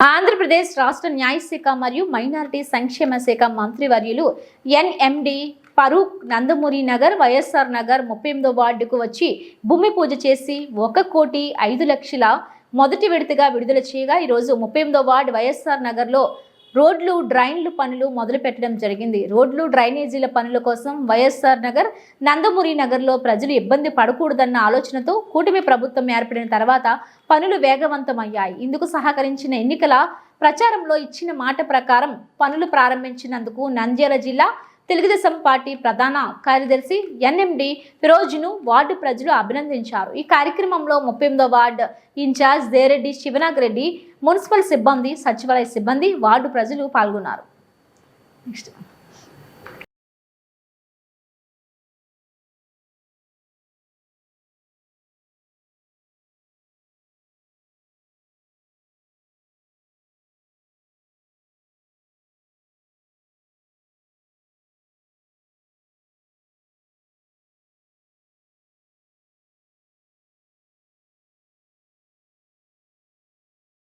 ఆంధ్రప్రదేశ్ రాష్ట్ర న్యాయశాఖ మరియు మైనారిటీ సంక్షేమ శాఖ మంత్రివర్యులు ఎన్ఎండి ఫరూక్ నందమూరి నగర్ వైఎస్ఆర్ నగర్ ముప్పై ఎనిమిదో వార్డుకు వచ్చి భూమి పూజ చేసి ఒక కోటి ఐదు లక్షల మొదటి విడతగా విడుదల చేయగా ఈరోజు ముప్పై ఎనిమిదో వార్డు వైఎస్ఆర్ నగర్లో రోడ్లు డ్రైన్లు పనులు మొదలు పెట్టడం జరిగింది. రోడ్లు డ్రైనేజీల పనుల కోసం వైఎస్ఆర్ నగర్ నందమూరి నగర్లో ప్రజలు ఇబ్బంది పడకూడదన్న ఆలోచనతో కూటమి ప్రభుత్వం ఏర్పడిన తర్వాత పనులు వేగవంతమయ్యాయి. ఇందుకు సహకరించిన ఎన్నికల ప్రచారంలో ఇచ్చిన మాట ప్రకారం పనులు ప్రారంభించినందుకు నంద్యాల జిల్లా తెలుగుదేశం పార్టీ ప్రధాన కార్యదర్శి ఎన్ఎండి ఫిరోజ్ను వార్డు ప్రజలు అభినందించారు. ఈ కార్యక్రమంలో ముప్పై ఎనిమిదో ward incharge Dereddy Sivanagareddy municipal సిబ్బంది సచివాలయ సిబ్బంది వార్డు ప్రజలు పాల్గొన్నారు. నెక్స్ట్.